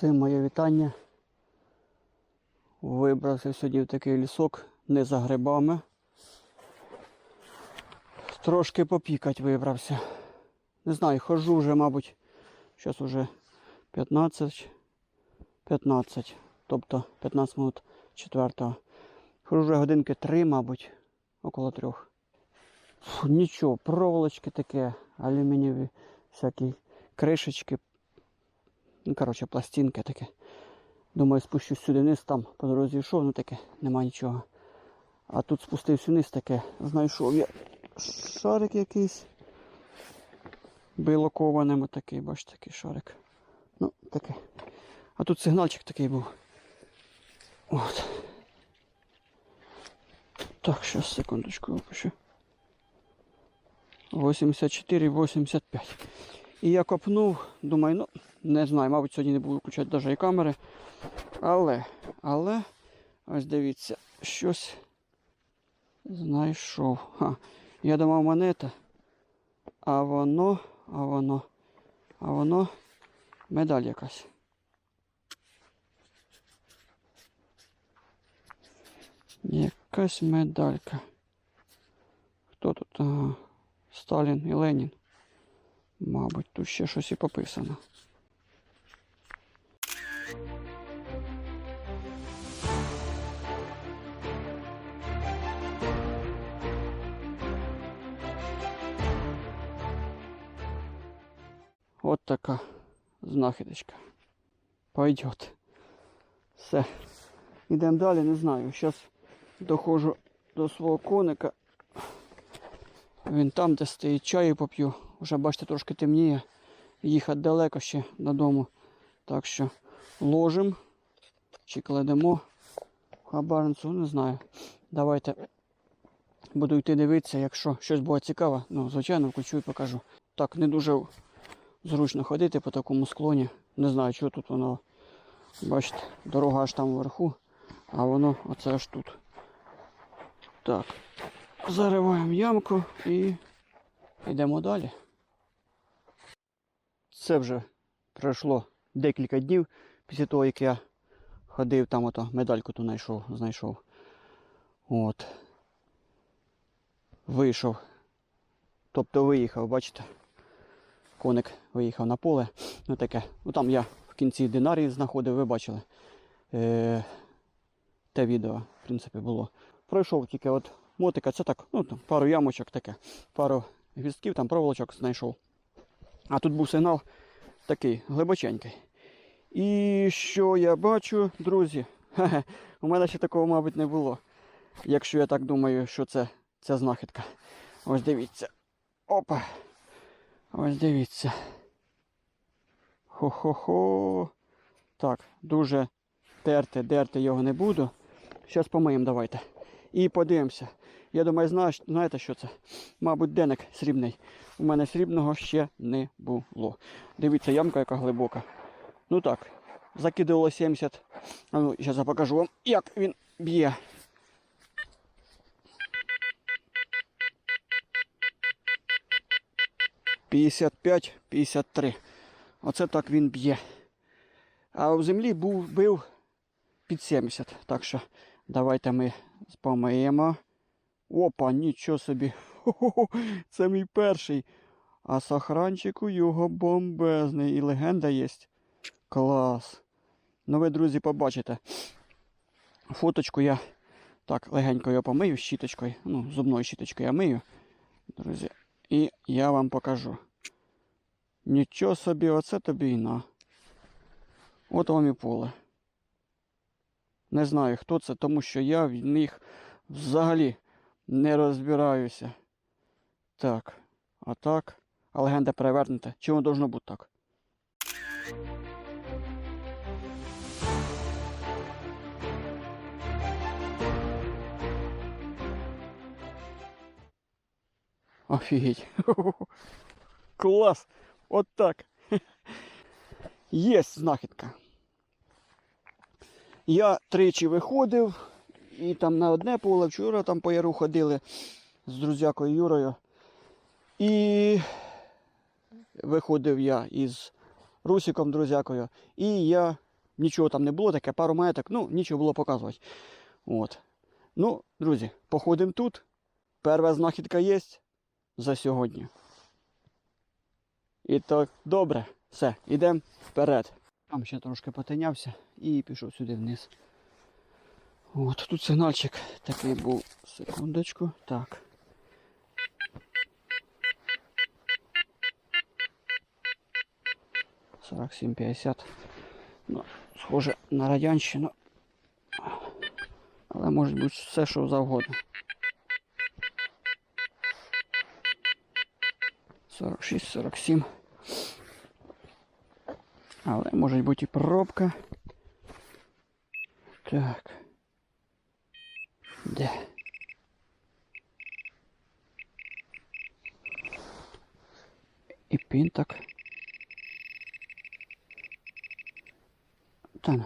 Всім моє вітання. Вибрався сьогодні в такий лісок, не за грибами. Трошки попікать вибрався. Не знаю, ходжу вже, мабуть, зараз уже 15. 15. Тобто 15 минут 4. Ходжу вже годинки 3, мабуть, около трьох. Фу, нічого, проволочки таке, алюмінієві всякі кришечки, Ну, коротше, пластинки таке. Думаю, спущусь сюди вниз, там по дорозі йшов, ну таке, нема нічого. А тут спустився вниз таке, знайшов я шарик якийсь. Билокованим такий, бачите, такий шарик. Ну, таке. А тут сигнальчик такий був. От. Так, зараз секундочку опишу. 84-85. І я копнув, думаю, ну, не знаю, мабуть, сьогодні не буду включати навіть і камери. Але, але, ось дивіться, щось знайшов. Ха, я думав монета, а воно, а воно, а воно медаль якась. Якась медалька. Хто тут? Ага. Сталін і Ленін. Мабуть, тут ще щось і пописано. От така знахідочка. Пойдет. Все. Йдемо далі, не знаю. Зараз доходжу до свого коника. Він там, де стоїть, чаю поп'ю. Вже бачите, трошки темніє. Їхати далеко ще додому. Так що ложимо чи кладемо хабарницю, не знаю. Давайте буду йти дивитися, якщо щось буде цікаве, ну, звичайно, включу і покажу. Так, не дуже зручно ходити по такому склоні. Не знаю, чого тут воно. Бачите, дорога аж там вверху, а воно оце аж тут. Так, зариваємо ямку і йдемо далі. Це вже пройшло декілька днів після того, як я ходив, там ото медальку ту знайшов, знайшов. От. Вийшов. Тобто виїхав, бачите? Коник виїхав на поле. Ну таке. Ну там я в кінці динарії знаходив, ви бачили. Е- те відео, в принципі, було. Пройшов тільки от мотика, це так, ну там пару ямочок таке, пару гвістків, там проволочок знайшов. А тут був сигнал такий глибоченький. І що я бачу, друзі? Хе-хе, у мене ще такого, мабуть, не було. Якщо я так думаю, що це ця знахідка. Ось дивіться. Опа. Ось дивіться. Хо-хо-хо. Так, дуже терти, дерти його не буду. Зараз помиємо давайте. І подивимося. Я думаю, зна- знаєте, що це? Мабуть, деник срібний. У мене срібного ще не було. Дивіться, ямка яка глибока. Ну так, закидувало 70. А ну, зараз я покажу вам, як він б'є. П'ятдесят п'ять, п'ятдесят три. Оце так він б'є. А в землі був бив під 70. Так що давайте ми помиємо. Опа, нічого собі. Це мій перший. А сохранчик у його бомбезний. І легенда є. Клас. Ну ви, друзі, побачите. Фоточку я так легенько його помию щіточкою. Ну, зубною щіточкою я мию. Друзі. І я вам покажу. Нічого собі, оце тобі і на. От вам і поле. Не знаю, хто це, тому що я в них взагалі не розбираюся. Так, а так. А легенда перевернута. Чому должно бути так? Офігеть. Клас! От так. Є знахідка. Я тричі виходив, і там на одне поле вчора там по яру ходили з друзякою Юрою. І виходив я із Русиком друзякою. І я нічого там не було, таке пару монеток, ну, нічого було показувати. От. Ну, друзі, походимо тут. Перша знахідка є за сьогодні. І так, добре, все, йдемо вперед. Там ще трошки потинявся і пішов сюди вниз. От тут сигнальчик такий був. Секундочку. Так. Сорок сім п'ятдесят. Ну, схоже на радянщину. Але може бути все, що завгодно. 46-47. Але може бути і пробка. Так. Де? І пінтак. Та ну.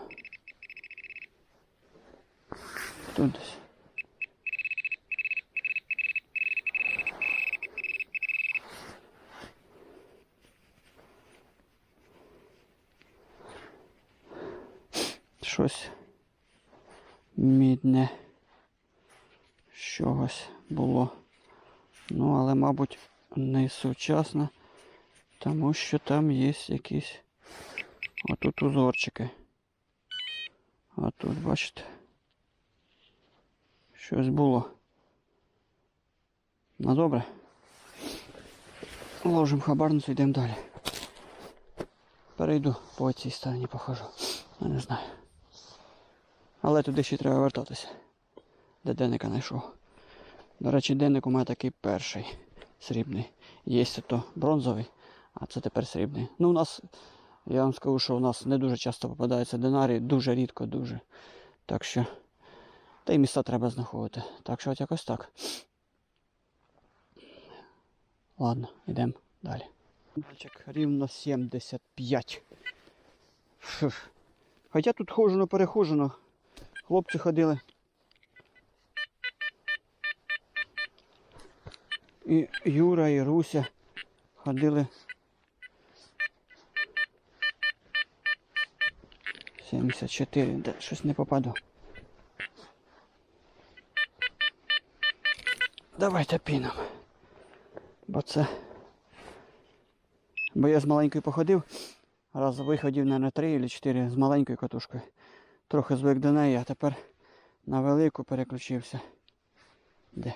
Тут десь. Мідне з чогось було. Ну, але, мабуть, не сучасно, тому що там є якісь отут узорчики. А тут, бачите, щось було. Ну добре. Ложимо хабарницю, йдемо далі. Перейду по цій стороні похожу. Я не знаю. Але туди ще треба вертатися. Де денника знайшов. До речі, денник у мене такий перший срібний. Є то бронзовий, а це тепер срібний. Ну, у нас, я вам скажу, що у нас не дуже часто попадаються динарії, дуже рідко, дуже. Так що. Та й міста треба знаходити. Так що от якось так. Ладно, йдемо далі. Мальчик рівно 75. Фух. Хоча тут хожено перехожено. Хлопці ходили. І Юра, і Руся ходили. 74, де щось не попаду. Давайте піном. Бо це. Бо я з маленькою походив. Раз виходів, на 3 чи 4 з маленькою катушкою. Трохи звик до неї, а тепер на велику переключився. Де?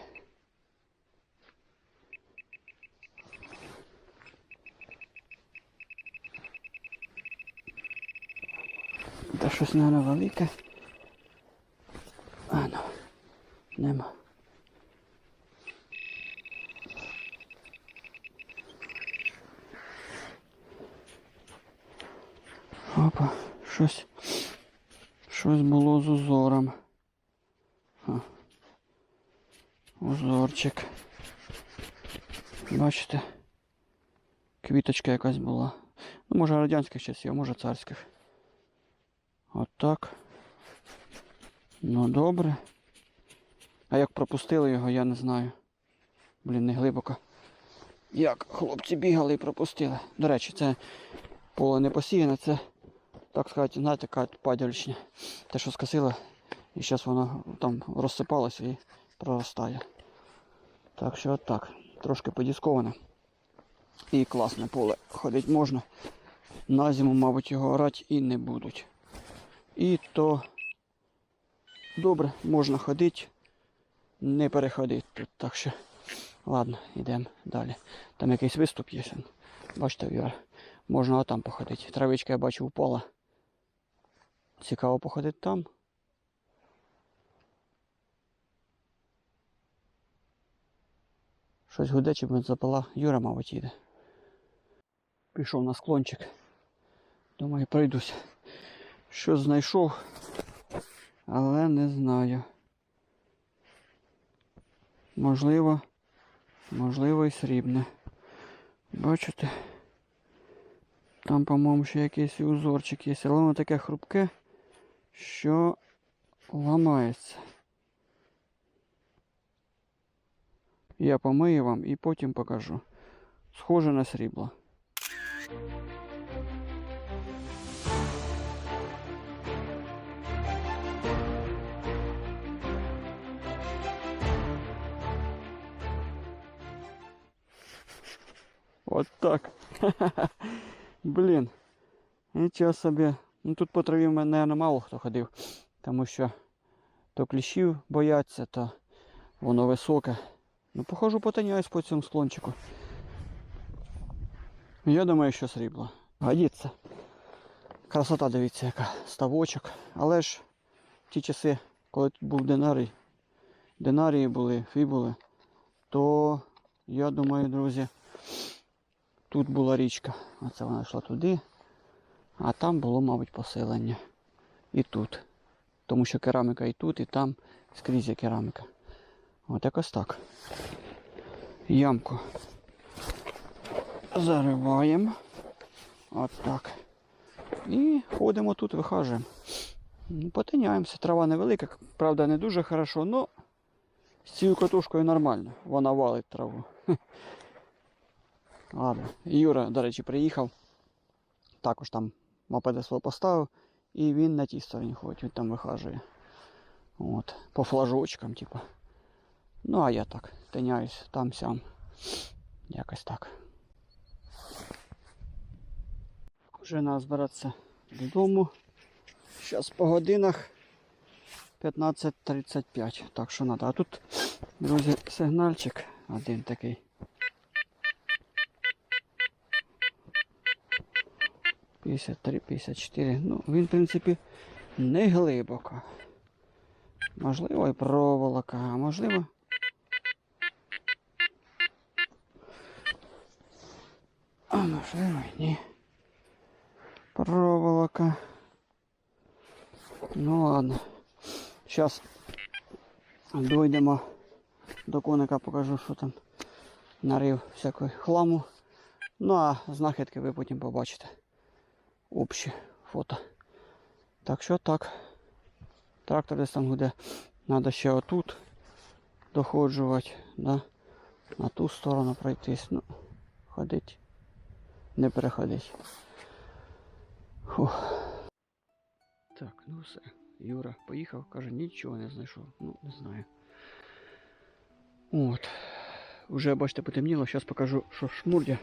Та щось, мабуть, велике. А ну, нема. Опа, щось. Щось було з узором. А. Узорчик. Бачите? Квіточка якась була. Ну, може радянських часів, а може царських. Отак. Ну добре. А як пропустили його, я не знаю. Блін, не глибоко. Як хлопці бігали і пропустили. До речі, це поле не посіяне, це, так сказати, знаєте, така падяльчня. Те, що скосило, і зараз воно там розсипалося і проростає. Так що отак. Трошки подісковане. І класне поле. Ходить можна. На зиму, мабуть, його орати і не будуть. І то добре, можна ходити, не переходити тут. Так що, ладно, йдемо далі. Там якийсь виступ є. Бачите. Можна отам походити. Травичка я бачу впала. Цікаво походити там. Щось гуде, чи запала. Юра, мабуть, їде. Пішов на склончик. Думаю, пройдусь. Щось знайшов, але не знаю. Можливо, можливо і срібне. Бачите? Там, по-моєму, ще якийсь узорчик є, але воно таке хрупке, що ламається. Я помию вам і потім покажу. Схоже на срібло. Вот так. Блин. Ничего себе. Ну тут по траві в мене, мало хто ходив. Тому що то кліщів бояться, то воно високе. Ну, похожу, потиняюсь по цьому склончику. Я думаю, що срібло. Годиться. Красота, дивіться, яка ставочок. Але ж ті часи, коли тут був динарій, динарії були, фібули, то я думаю, друзі, тут була річка. Оце вона йшла туди, а там було, мабуть, поселення. І тут. Тому що кераміка і тут, і там скрізь є кераміка. От якось так. Ямку зариваємо. От так. І ходимо тут, вихажуємо. Ну, Потиняємося. Трава невелика, правда, не дуже хорошо, але з цією катушкою нормально. Вона валить траву. Ладно. Юра, до речі, приїхав. Також там мопеда свого поставив. І він на тій стороні ходить, він там вихажує. От. По флажочкам, типу. Ну, а я так, тиняюсь там-сям. Якось так. Вже треба збиратися додому. Зараз по годинах 15.35. Так що треба. А тут, друзі, сигнальчик один такий. П'ятдесят три, п'ятдесят чотири. Ну, він, в принципі, не глибоко. Можливо, і проволока, а можливо. А можливо, ні. Проволока. Ну ладно. Зараз дойдемо до коника, покажу, що там нарив всякої хламу. Ну а знахідки ви потім побачите. Общі фото. Так що так. Трактор десь там буде. Надо ще отут доходжувати, да? на ту сторону пройтись. Ну, ходить. Не переходить. Фух. Так, ну все. Юра поїхав, каже, нічого не знайшов. Ну, не знаю. От. Уже, бачите, потемніло, зараз покажу, що шмурдя.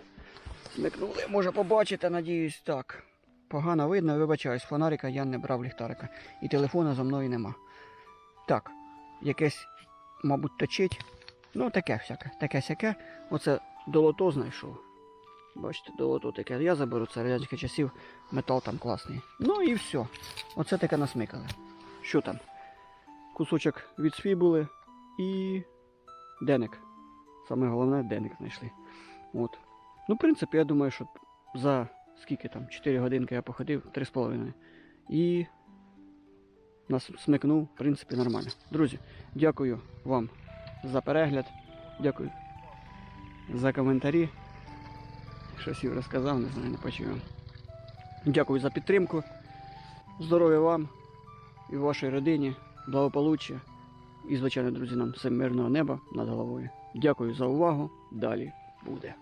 Смикнули, може побачите, надіюсь, так. Погано видно, вибачаюсь, фонарика я не брав ліхтарика. І телефона за мною нема. Так, якесь, мабуть, точить. Ну, таке всяке, таке сяке. Оце долото знайшов. Бачите, долото таке. Я заберу це радянських часів, метал там класний. Ну і все. Оце таке насмикали. Що там? Кусочок від сфібули і деник. Саме головне деник знайшли. От. Ну, в принципі, я думаю, що за скільки там, 4 годинки я походив, 3,5. І нас смикнув, в принципі, нормально. Друзі, дякую вам за перегляд. Дякую за коментарі. Щось Юра сказав, не знаю, не почув. Дякую за підтримку. Здоров'я вам і вашій родині, благополуччя і, звичайно, друзі, нам всім мирного неба над головою. Дякую за увагу. Далі буде.